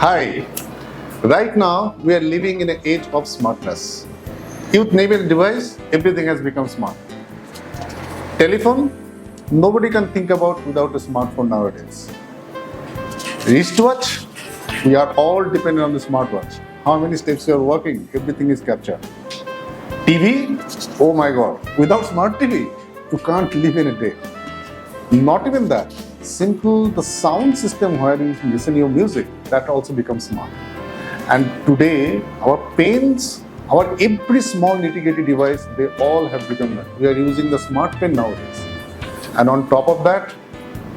Hi. Right now, we are living in an age of smartness. You name a device, everything has become smart. Telephone, nobody can think about without a smartphone nowadays. Wristwatch, we are all dependent on the smartwatch. How many steps you are walking, everything is captured. TV, oh my god, without smart TV, you can't live in a day. Not even that. Simple, the sound system where you listen your music, that also becomes smart. And today, our pens, our every small nitty-gritty device, they all have become that. We are using the smart pen nowadays. And on top of that,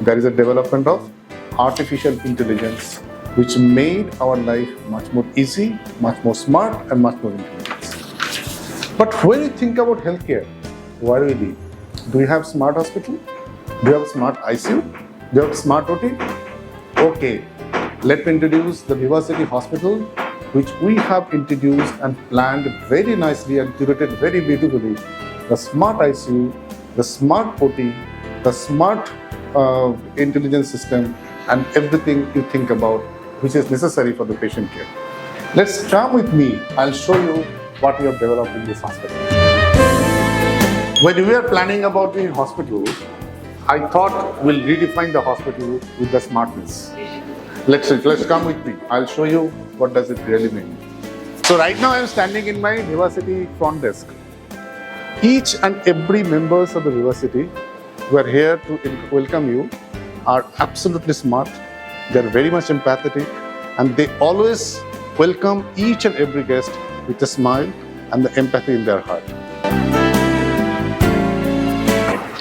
there is a development of artificial intelligence, which made our life much more easy, much more smart, and much more intelligent. But when you think about healthcare, where do we live? Do we have smart hospital? Do we have smart ICU? Do we have smart OT? Okay, let me introduce the Vivacity Hospital, which we have introduced and planned very nicely and curated very beautifully. The smart ICU, the smart OT, the smart uh, intelligence system, and everything you think about, which is necessary for the patient care. Let's come with me. I'll show you what we have developed in this hospital. When we were planning about the hospital, I thought we'll redefine the hospital with the smartness. Let's let's come with me. I'll show you what does it really mean. So right now I'm standing in my university front desk. Each and every members of the university who are here to welcome you are absolutely smart. They're very much empathetic and they always welcome each and every guest with a smile and the empathy in their heart.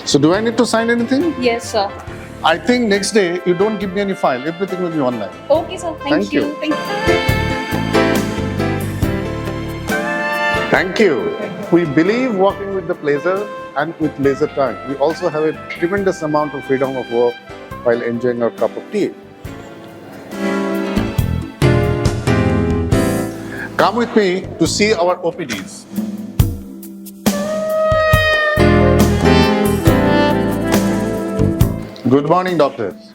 So do I need to sign anything? Yes, sir. I think next day you don't give me any file. Everything will be online. Okay, sir. Thank, Thank you. Thank you. Thank you. We believe working with the pleasure and with leisure time. We also have a tremendous amount of freedom of work while enjoying our cup of tea. Come with me to see our OPDs. Good morning, doctors.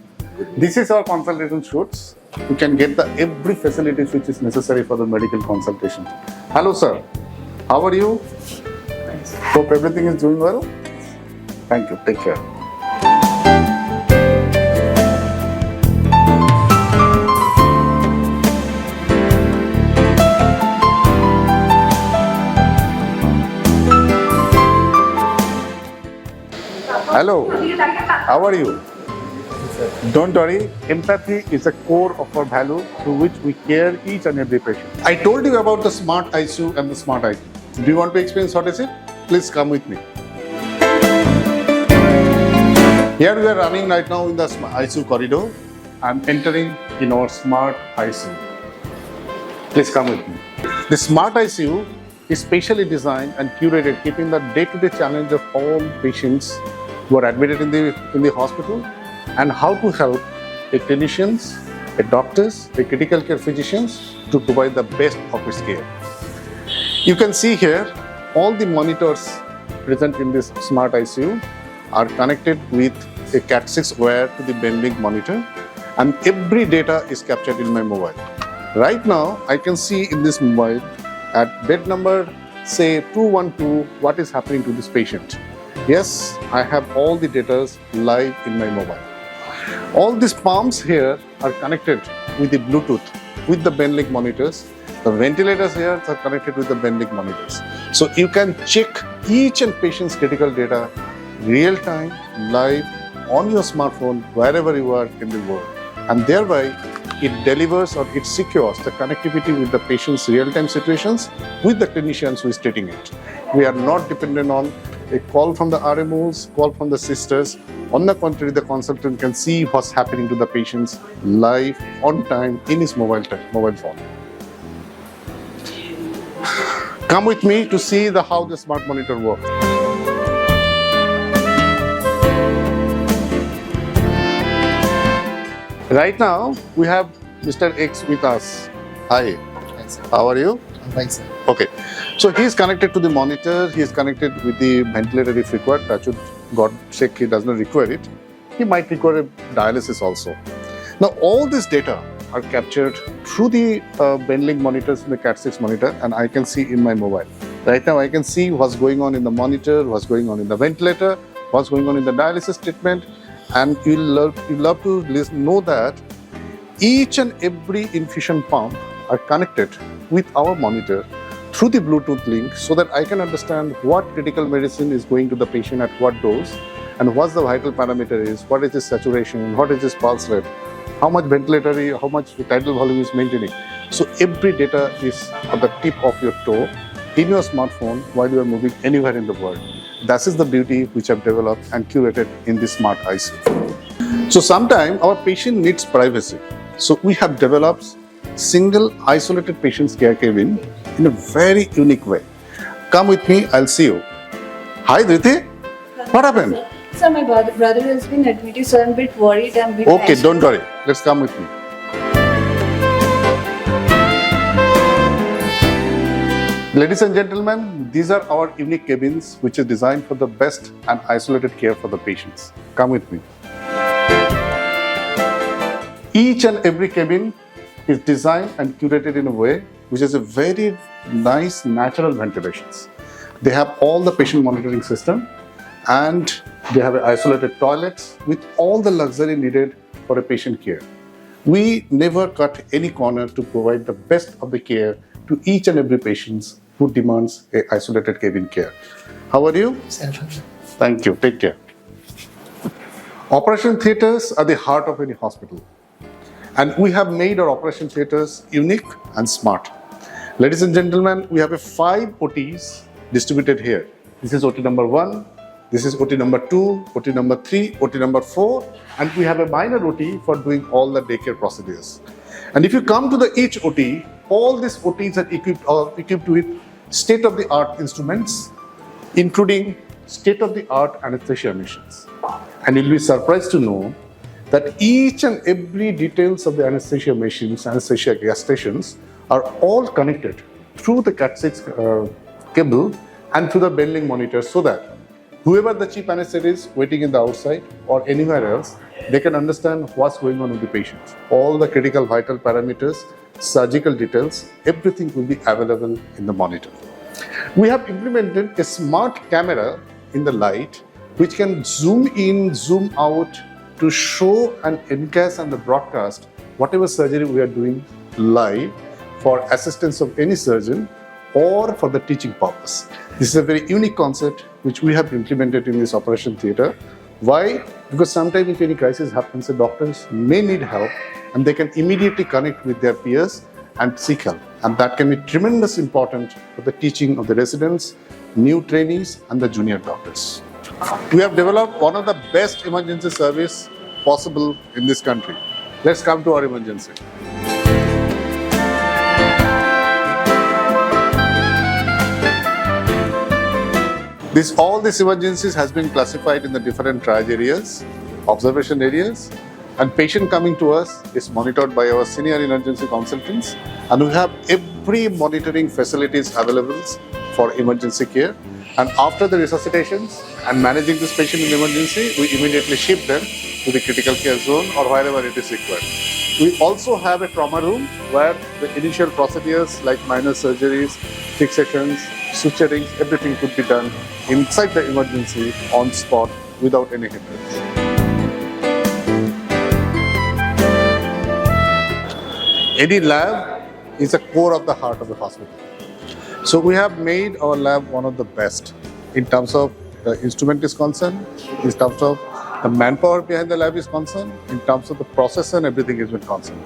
This is our consultation shoots. You can get the every facilities which is necessary for the medical consultation. Hello, sir. How are you? Hope everything is doing well. Thank you. Take care. Hello. How are you? Don't worry, empathy is a core of our value through which we care each and every patient. I told you about the smart ICU and the smart IQ. Do you want to experience what is it? Please come with me. Here we are running right now in the ICU corridor. I'm entering in our smart ICU. Please come with me. The smart ICU is specially designed and curated, keeping the day-to-day challenge of all patients who are admitted in the in the hospital and how to help a clinicians, a doctors, a critical care physicians to provide the best office care. You can see here all the monitors present in this smart ICU are connected with a Cat6 wire to the Benlink monitor and every data is captured in my mobile. Right now, I can see in this mobile at bed number say 212 what is happening to this patient. Yes, I have all the data live in my mobile. All these palms here are connected with the Bluetooth with the Benlink monitors. The ventilators here are connected with the Benlink monitors. So you can check each and patient's critical data real time, live on your smartphone wherever you are in the world. And thereby it delivers or it secures the connectivity with the patient's real-time situations with the clinicians who is treating it. We are not dependent on a call from the RMOs, call from the sisters. On the contrary, the consultant can see what's happening to the patients life on time, in his mobile, t- mobile phone. Come with me to see the how the smart monitor works. Right now, we have Mr. X with us. Hi, how are you? I'm sir. Okay, so he is connected to the monitor, he is connected with the ventilator if required. Touch wood, God sake, he does not require it. He might require a dialysis also. Now, all this data are captured through the uh, monitors in the Cat6 monitor, and I can see in my mobile. Right now, I can see what's going on in the monitor, what's going on in the ventilator, what's going on in the dialysis treatment, and you'll love, you'll love to know that each and every infusion pump are connected with our monitor through the Bluetooth link so that I can understand what critical medicine is going to the patient at what dose and what's the vital parameter is, what is his saturation, what is his pulse rate, how much ventilatory, how much tidal volume is maintaining. So every data is at the tip of your toe in your smartphone while you are moving anywhere in the world. That is the beauty which I've developed and curated in this smart IC. So sometimes our patient needs privacy. So we have developed single isolated patient's care cabin in a very unique way. Come with me, I'll see you. Hi Dhriti, what happened? Sir, my brother, brother has been admitted, so I'm a bit worried. I'm a bit Okay, don't worry. Let's come with me. Ladies and gentlemen, these are our unique cabins which is designed for the best and isolated care for the patients. Come with me. Each and every cabin is designed and curated in a way which is a very nice natural ventilations. They have all the patient monitoring system and they have isolated toilets with all the luxury needed for a patient care. We never cut any corner to provide the best of the care to each and every patient who demands a isolated cabin care. How are you? Thank you. Take care. Operation theaters are the heart of any hospital. And we have made our operation theaters unique and smart. Ladies and gentlemen, we have a five OTs distributed here. This is OT number one, this is OT number two, OT number three, OT number four, and we have a minor OT for doing all the daycare procedures. And if you come to the each OT, all these OTs are equipped, are equipped with state-of-the-art instruments, including state-of-the-art anesthesia machines. And you'll be surprised to know that each and every details of the anesthesia machines, anesthesia gas stations are all connected through the Cat6 uh, cable and through the Benlink monitor so that whoever the chief anesthetist is waiting in the outside or anywhere else, they can understand what's going on with the patient. All the critical vital parameters, surgical details, everything will be available in the monitor. We have implemented a smart camera in the light which can zoom in, zoom out to show and encast and the broadcast whatever surgery we are doing live for assistance of any surgeon or for the teaching purpose. This is a very unique concept which we have implemented in this operation theater. Why? Because sometimes if any crisis happens, the doctors may need help and they can immediately connect with their peers and seek help. And that can be tremendously important for the teaching of the residents, new trainees, and the junior doctors. We have developed one of the best emergency service possible in this country. Let's come to our emergency. This all these emergencies has been classified in the different triage areas, observation areas, and patient coming to us is monitored by our senior emergency consultants, and we have every monitoring facilities available for emergency care. And after the resuscitations and managing this patient in emergency, we immediately ship them to the critical care zone or wherever it is required. We also have a trauma room where the initial procedures like minor surgeries, fixations, suturings, everything could be done inside the emergency on spot without any hindrance. Any lab is a core of the heart of the hospital. So we have made our lab one of the best in terms of the instrument is concerned, in terms of the manpower behind the lab is concerned, in terms of the process and everything is been concerned.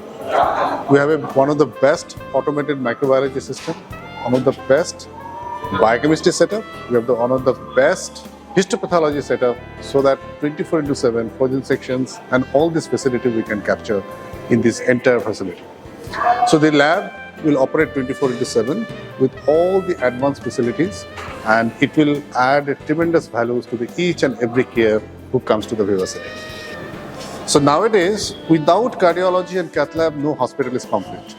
We have a, one of the best automated microbiology system, one of the best biochemistry setup. We have the one of the best histopathology setup so that 24 into 7 frozen sections and all this facility we can capture in this entire facility. So the lab will operate 24 into 7 with all the advanced facilities and it will add tremendous values to the each and every care who comes to the Vivacity. So nowadays, without cardiology and cath lab, no hospital is complete.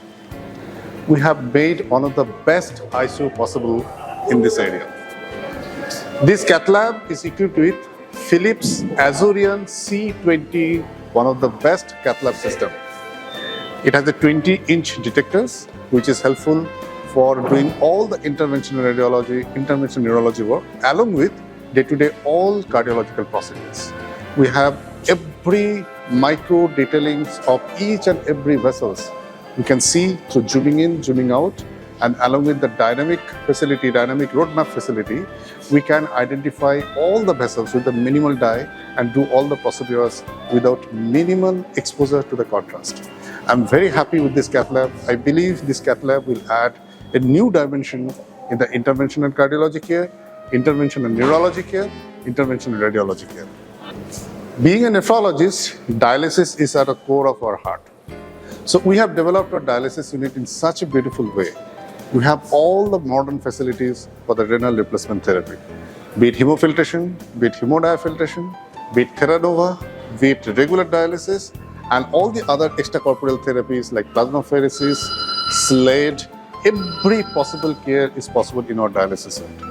We have made one of the best ICU possible in this area. This cath lab is equipped with Philips Azurion C20, one of the best cath lab system. It has a 20 inch detectors, which is helpful for doing all the interventional radiology, interventional neurology work, along with day to day all cardiological procedures. We have every micro detailings of each and every vessels. You can see through zooming in, zooming out, and along with the dynamic facility, dynamic roadmap facility, we can identify all the vessels with the minimal dye and do all the procedures without minimal exposure to the contrast. I'm very happy with this cath lab. I believe this cath lab will add a new dimension in the interventional cardiology care, interventional neurology care, interventional radiology care. Being a nephrologist, dialysis is at the core of our heart. So we have developed our dialysis unit in such a beautiful way. We have all the modern facilities for the renal replacement therapy. Be it hemofiltration, be it hemodiafiltration, be it Theranova, be it regular dialysis, and all the other extracorporeal therapies like plasmapheresis, SLADE, every possible care is possible in our dialysis center.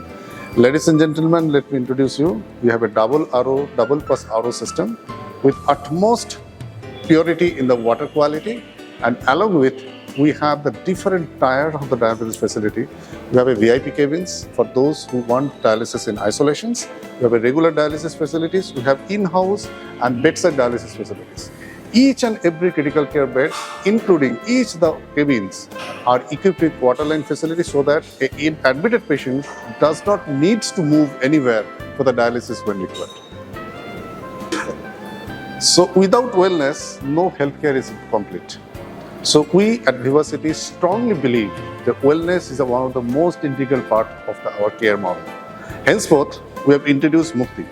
Ladies and gentlemen, let me introduce you. We have a double RO, double plus RO system with utmost purity in the water quality and along with we have the different tier of the dialysis facility. We have a VIP cabins for those who want dialysis in isolations. We have a regular dialysis facilities. We have in-house and bedside dialysis facilities. Each and every critical care bed, including each of the cabins, are equipped with waterline facilities so that an admitted patient does not needs to move anywhere for the dialysis when required. So without wellness, no healthcare is complete. So we at Vivacity strongly believe that wellness is one of the most integral part of the, our care model. Henceforth, we have introduced Mukti.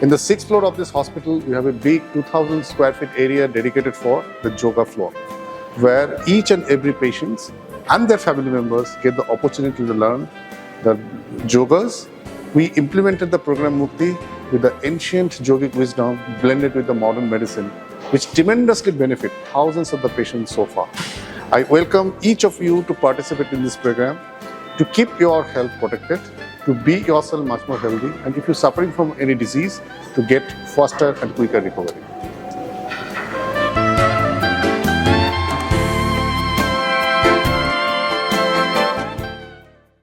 In the sixth floor of this hospital, we have a big 2,000 square feet area dedicated for the yoga floor, where each and every patient and their family members get the opportunity to learn the yogas. We implemented the program Mukti with the ancient yogic wisdom blended with the modern medicine, which tremendously benefit thousands of the patients so far. I welcome each of you to participate in this program to keep your health protected, to be yourself much more healthy, and if you're suffering from any disease, to get faster and quicker recovery.